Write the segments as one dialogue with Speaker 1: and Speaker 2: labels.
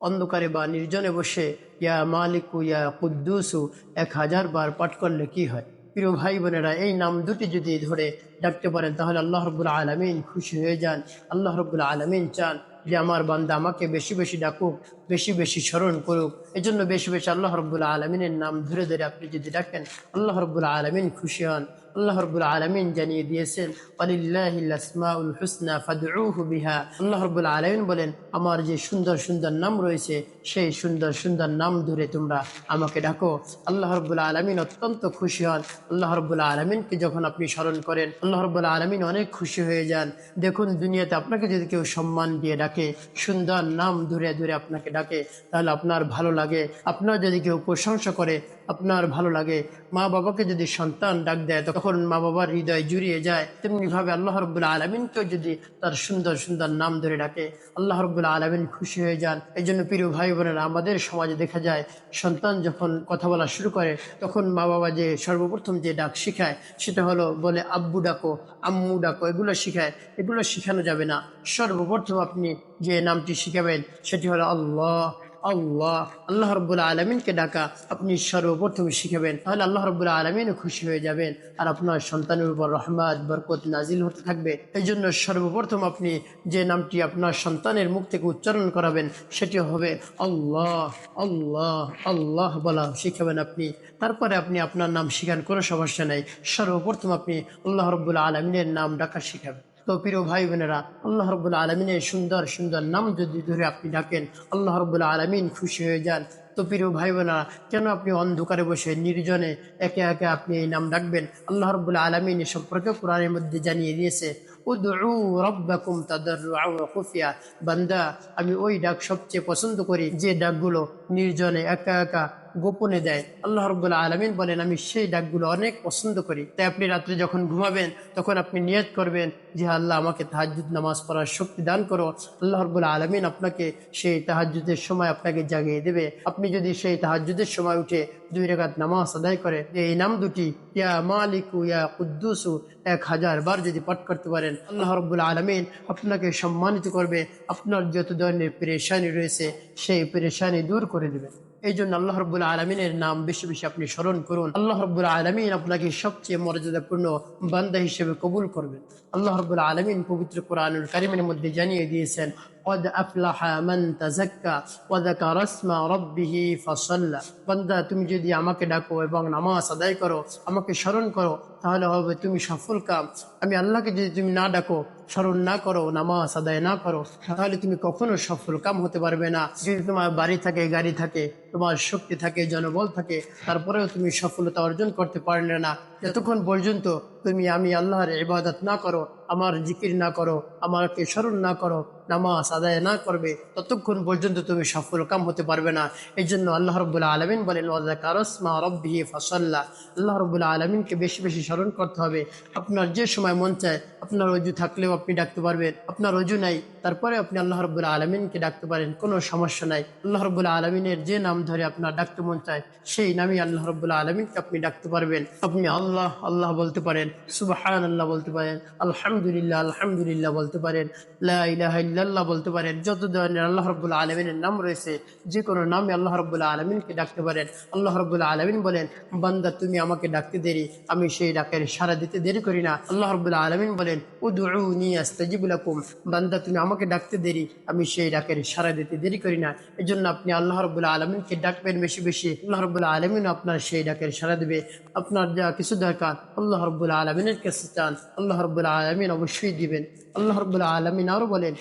Speaker 1: অন্ধকারে বা নির্জনে বসে, ইয়া মালিকু, ইয়া কুদ্দুসু এক হাজার বার পাঠ করলে কি হয়? প্রিয় ভাই বোনেরা, এই নাম দুটি যদি ধরে ডাকতে পারেন, তাহলে আল্লাহ রবুল্লা আলমিন খুশি হয়ে যান। আল্লাহ রবুল্লা আলমিন চান যে, আমার বান্দা আমাকে বেশি বেশি ডাকুক, বেশি বেশি স্মরণ করুক। এই জন্য বেশি বেশি আল্লাহ রব্বুল্লা আলমিনের নাম ধরে ধরে আপনি যদি ডাকেন, আল্লাহ রব্বুল্লা আলমিন খুশি হন। আল্লাহ রব্বুল আলমিন জানিয়ে দিয়েছেন আলিল্লাহিল হুসনা ফাদউহু বিহা। আল্লাহ রব্বুল আলমিন বলেন, আমার যে সুন্দর সুন্দর নাম রয়েছে, সেই সুন্দর সুন্দর নাম ধরে তোমরা আমাকে ডাকো। আল্লাহ রব্বুল আলমিন অত্যন্ত খুশি হন। আল্লাহ রব্বুল আলমিনকে যখন আপনি স্মরণ করেন, আল্লাহ রব্বুল আলমিন অনেক খুশি হয়ে যান। দেখুন, দুনিয়াতে আপনাকে যদি কেউ সম্মান দিয়ে ডাকে, সুন্দর নাম ধরে ধরে আপনাকে ডাকে, তাহলে আপনার ভালো লাগে, আপনার যদি কেউ প্রশংসা করে, আপনার ভালো লাগে, মা বাবাকে যদি সন্তান ডাক দেয়, তখন মা বাবার হৃদয় জুড়িয়ে যায়। তেমনি ভাবে আল্লাহ রব্বুল্লা আলমিনকেও যদি তার সুন্দর সুন্দর নাম ধরে ডাকে, আল্লাহ রব্বুল্লা আলমিন খুশি হয়ে যান। এই জন্য প্রিয় ভাই বোনেরা আমাদের সমাজে দেখা যায়, সন্তান যখন কথা বলা শুরু করে, তখন মা বাবা যে সর্বপ্রথম যে ডাক শিখায়, সেটা হলো বলে, আব্বু ডাকো, আম্মু ডাকো, এগুলো শিখায়। এগুলো শেখানো যাবে না। সর্বপ্রথম আপনি যে নামটি শিখাবেন, সেটি হলো আল্লাহ। আল্লাহ আল্লাহ রব্বুল্লা আলমিনকে ডাকা আপনি সর্বপ্রথম শিখাবেন, তাহলে আল্লাহ রব্বুল্লা আলমিনও খুশি হয়ে যাবেন আর আপনার সন্তানের উপর রহমাত, বরকত নাজিল হতে থাকবে। এই জন্য সর্বপ্রথম আপনি যে নামটি আপনার সন্তানের মুখ থেকে উচ্চারণ করাবেন, সেটি হবে আল্লাহ আল্লাহ আল্লাহ বলা শিখাবেন আপনি। তারপরে আপনি আপনার নাম শিখান, কোনো সমস্যা নেই। সর্বপ্রথম আপনি আল্লাহ রব্বুল্লা আলমিনের নাম ডাকা শিখাবেন। তো প্রিয় ভাই বোনেরা আল্লাহ রব্বুল্লা আলমিনের সুন্দর সুন্দর নাম যদি ধরে আপনি ডাকেন, আল্লাহ রব্বুল্লা আলমিন খুশি হয়ে যান। তো প্রিয় ভাই বোনেরা কেন আপনি অন্ধকারে বসে, নির্জনে একে একে আপনি এই নাম ডাকবেন? আল্লাহ রব্বুল্লা আলমিন এ সম্পর্কে কোরআনের মধ্যে জানিয়ে দিয়েছে বান্দা, আমি ওই ডাক সবচেয়ে পছন্দ করি, যে ডাকগুলো নির্জনে একা একা গোপনে দেয় আল্লাহ রব্বুল্লা আলমিন বলেন, আমি সেই ডাকগুলো অনেক পছন্দ করি। তাই আপনি রাত্রে যখন ঘুমাবেন, তখন আপনি নিয়ত করবেন যে, আল্লাহ, আমাকে তাহাজুদ নামাজ পড়ার শক্তি দান করো। আল্লাহ রব্বুল্লা আলমিন আপনাকে সেই তাহাজুদের সময় আপনাকে জাগিয়ে দেবে। আপনি যদি সেই তাহাজুদের সময় উঠে দুই রেখাত নামাজ আদায় করে, এই নাম দুটি, ইয়া মালিকু, ইয়া কুদ্দুসু এক হাজার বার যদি পাঠ করতে পারেন, আল্লাহ রব্বুল আলমিন আপনাকে সম্মানিত করবে। আপনার যত ধরনের পেরেশানি রয়েছে, সেই পেরেশানি দূর করে দেবে এই জন্য আল্লাহ রব্বুল আলমিনের নাম বেশি বেশি আপনি স্মরণ করুন আল্লাহ রব্বুল আলমিন আপনাকে সবচেয়ে মর্যাদাপূর্ণ বান্দা হিসেবে কবুল করবেন আল্লাহ রব্বুল আলমিন পবিত্র কোরআনুল কারিমের মধ্যে জানিয়ে দিয়েছেন قد أفلح من تزكى وذكر اسم ربه فصلى বান্দা তুমি যদি আমাকে ডাকো এবং নামাজ আদায় করো আমাকে স্মরণ করো তাহলে হবে তুমি সফল কাম। আমি আল্লাহকে যদি তুমি না ডাকো, স্মরণ না করো, নামাজ আদায় না করো, তাহলে তুমি কখনো সফল কাম হতে পারবে না। যদি তোমার বাড়ি থাকে, গাড়ি থাকে, তোমার শক্তি থাকে, জনবল থাকে, তারপরেও তুমি সফলতা অর্জন করতে পারলে না। যতক্ষণ পর্যন্ত তুমি আমি আল্লাহর ইবাদত না করো, আমার জিকির না করো, আমাকে স্মরণ না করো, নামাজ আদায় না করবে, ততক্ষণ পর্যন্ত তুমি সফল কাম হতে পারবে না। এই জন্য আল্লাহ রব্বুল্লা আলমিন বলেন আল্লাহ রব্বুল্লা আলমিনকে বেশি বেশি স্মরণ করতে হবে। আপনার যে সময় মন চায়, আপনার অজু থাকলেও আপনি ডাকতে পারবেন। আপনার অজু নাই, তারপরে আপনি আল্লাহ রব্বুল্লা আলমিনকে ডাকতে পারেন। কোনো সমস্যা নাই। আল্লাহ রব্বুল্লা আলমিনের যে নাম ধরে আপনার ডাকতে মন চায়, সেই নামই আল্লাহ রব্বুল্লা আলমিনকে আপনি ডাকতে পারবেন। আপনি আল্লাহ আল্লাহ বলতে পারেন সুবাহান আল্লাহ বলতে পারেন, আলহামদুলিল্লাহ আলহামদুলিল্লাহ বলতে পারেন, লা ইলাহা ইল্লাল্লাহ বলতে পারেন, যত ধরনের আল্লাহ রব্বুল্লা আলমিনের নাম রয়েছে, যে কোনো নামে আল্লাহ রব্বুল্লা আলমিনকে ডাকতে পারেন। আল্লাহ রব্বুল্লা আলমিন বলেন, বান্দা, তুমি আমাকে ডাকতে দেরি, আমি সেই সারা দিতে দেরি করি না। আল্লাহ রব্বুল্লা আলমিন বলেন বান্দা, তুমি আমাকে ডাকতে দেরি, আমি সেই ডাকের সারা দিতে দেরি করি না। আপনি আল্লাহ রব্বুল্লা আলমিনকে ডাকবেন বেশি বেশি। আল্লাহ রব্বুল্লা আলমিন আপনার সেই ডাকের সারা দেবে। আপনার যা কিছু দরকার, আল্লাহ রব্বুল্লা আলমিনের কাছে চান, আল্লাহ রব্বুল্লা আলমিন অবশ্যই দিবেন। আল্লাহ রব্বুল্লা আলমিন আরও বলেন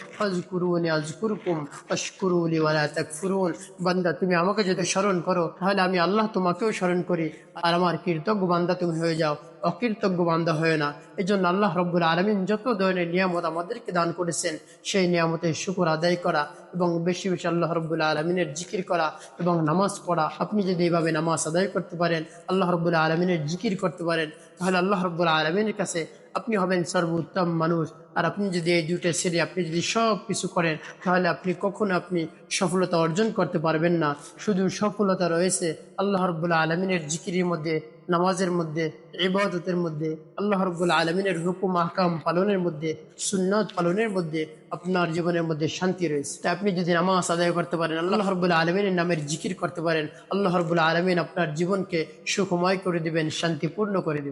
Speaker 1: বান্দা, তুমি আমাকে যদি স্মরণ করো, তাহলে আমি আল্লাহ তোমাকেও স্মরণ করি। আর আমার কৃতজ্ঞ বান্দা, তুমি হয়ে যাও। অকৃতজ্ঞ বান্দা হয় না। এই জন্য আল্লাহ রব্বুল আলমিন যত ধরনের নিয়ামত আমাদেরকে দান করেছেন, সেই নিয়ামতের শুকুর আদায় করা এবং বেশি বেশি আল্লাহ রব্বুল আলমিনের জিকির করা এবং নামাজ পড়া। আপনি যদি এইভাবে নামাজ আদায় করতে পারেন, আল্লাহ রব্বুল আলমিনের জিকির করতে পারেন, তাহলে আল্লাহ রব্বুল আলমিনের কাছে আপনি হবেন সর্বোত্তম মানুষ। আর আপনি যদি এই দুটো সেরে আপনি যদি সব কিছু করেন, তাহলে আপনি কখনো আপনি সফলতা অর্জন করতে পারবেন না। শুধু সফলতা রয়েছে আল্লাহ রব্বুল্লা আলমিনের জিকিরের মধ্যে, নামাজের মধ্যে ইবাদতের মধ্যে, আল্লাহ রব্বুল আলমিনের হুকুম, আহকাম পালনের মধ্যে, সুন্নত পালনের মধ্যে আপনার জীবনের মধ্যে শান্তি রয়েছে। তা আপনি যদি নামাজ আদায় করতে পারেন, আল্লাহ রব্বুল আলমিনের নামের জিকির করতে পারেন, আল্লাহ রব্বুল আলমিন আপনার জীবনকে সুখময় করে দিবেন, শান্তিপূর্ণ করে দিবেন।